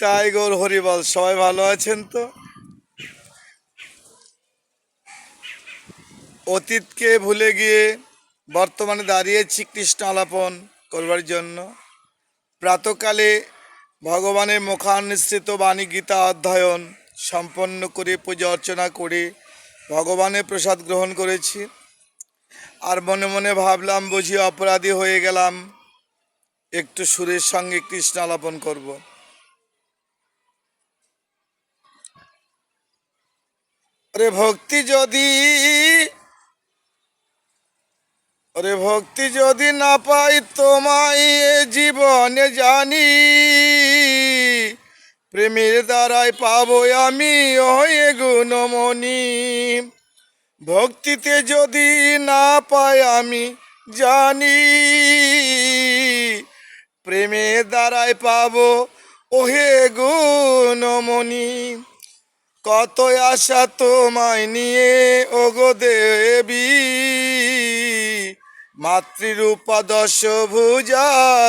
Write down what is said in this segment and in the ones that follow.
তাই গৌর হরিবল, সবাই ভালো আছেন তো? অতীতকে ভুলে গিয়ে বর্তমানে দাঁড়িয়েছি কৃষ্ণ আলাপন করবার জন্য। প্রাতকালে ভগবানের মুখানুসৃত বাণী গীতা অধ্যয়ন সম্পন্ন করে পূজা অর্চনা করে ভগবানের প্রসাদ গ্রহণ করেছি। আর মনে মনে ভাবলাম, বুঝি অপরাধী হয়ে গেলাম, একটু সুরের সঙ্গে কৃষ্ণ আলাপন করব। আরে ভক্তি যদি আরে ভক্তি যদি না পাই তোমায় জীবনে জানি। প্রেমের দ্বারাই পাবো আমি, ওই গুণমণি। ভক্তিতে যদি না পাই আমি, জানি। প্রেমের দ্বারাই পাবো ওহে গুণমণি। কত আশা তোমায় নিয়ে, ওগো দেবী। মাতৃরূপা দশ ভুজা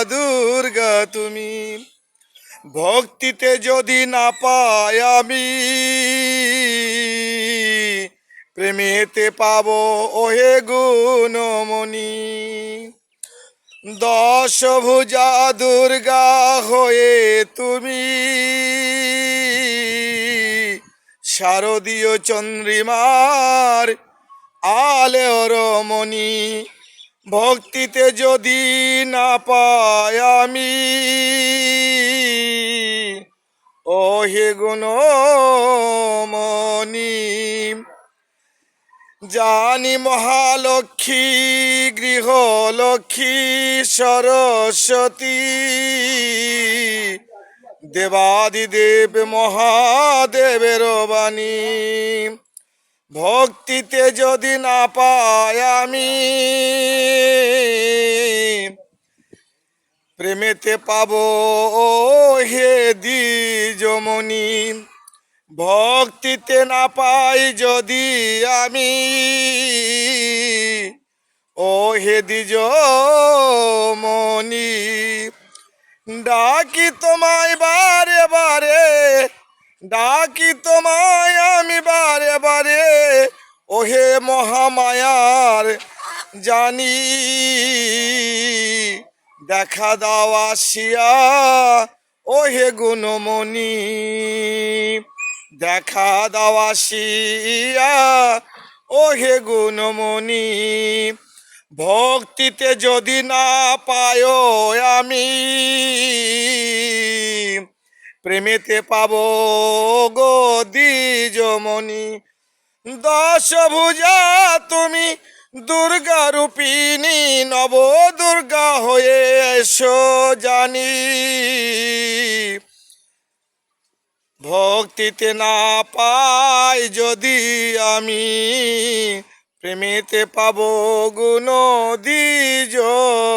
দুর্গা তুমি। ভক্তিতে যদি না পাই আমি, প্রেমেতে পাবো ওহে গুণমণি। দশ ভুজা দুর্গা হয়ে তুমি। শারদীয় চন্দ্রিমার আলের মণি ভক্তিতে যদি না পাই আমি ও হে গুণমণি, জানি মহালক্ষ্মী, গৃহলক্ষ্মী, সরস্বতী দেবাদিদেব মহাদেবের বাণী। ভক্তিতে যদি না পাই আমি, প্রেমেতে পাব হে দ্বিজমণি। ভক্তিতে না পাই যদি আমি, ও হে দ্বিজমণি। ডাকি তোমায় বারে বারে, ডাকি তোমায় আমি বারে বারে, ওহে মহামায়ার জানি, দেখা দাও আসিয়া, ওহে গুণমণি, দেখা দাও আসিয়া, ওহে গুণমণি ভক্তিতে যদি না পায় আমি, প্রেমেতে পাব গো দ্বিজমণি। দশ ভুজা তুমি দুর্গা রূপিণী নব দুর্গা হয়ে এসো জানি। ভক্তিতে না পাই যদি আমি প্রেমেতে পাব গুণ দ্বিজমণি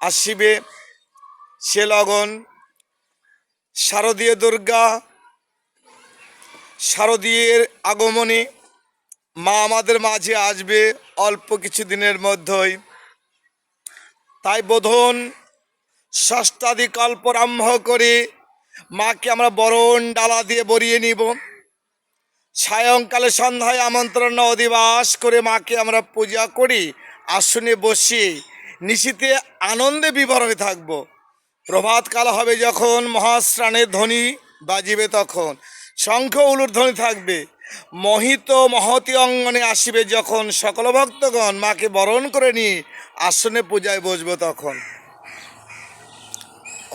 আসিবে সে লগন, শারদীয় দুর্গা, শারদীয়ের আগমনে। মা আমাদের মাঝে আসবে অল্প কিছু দিনের মধ্যেই। তাই বোধন ষষ্ঠাদি কল্প আরম্ভ করে মাকে আমরা বরণ ডালা দিয়ে বরিয়ে নিব। সায়ংকালে সন্ধ্যায় আমন্ত্রণ অধিবাস করে মাকে আমরা পূজা করি, আসনে বসে নিশীতে আনন্দে বিভর হয়ে থাকব। প্রভাতকাল হবে যখন মহাস্নানের ধ্বনি বাজিবে তখন, শঙ্খ উলুর ধ্বনি থাকবে, মহিত মহতি অঙ্গনে আসিবে যখন সকল ভক্তগণ মাকে বরণ করে নিয়ে আসনে পূজায় বসবো তখন।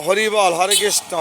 হরিবল হরে কৃষ্ণ।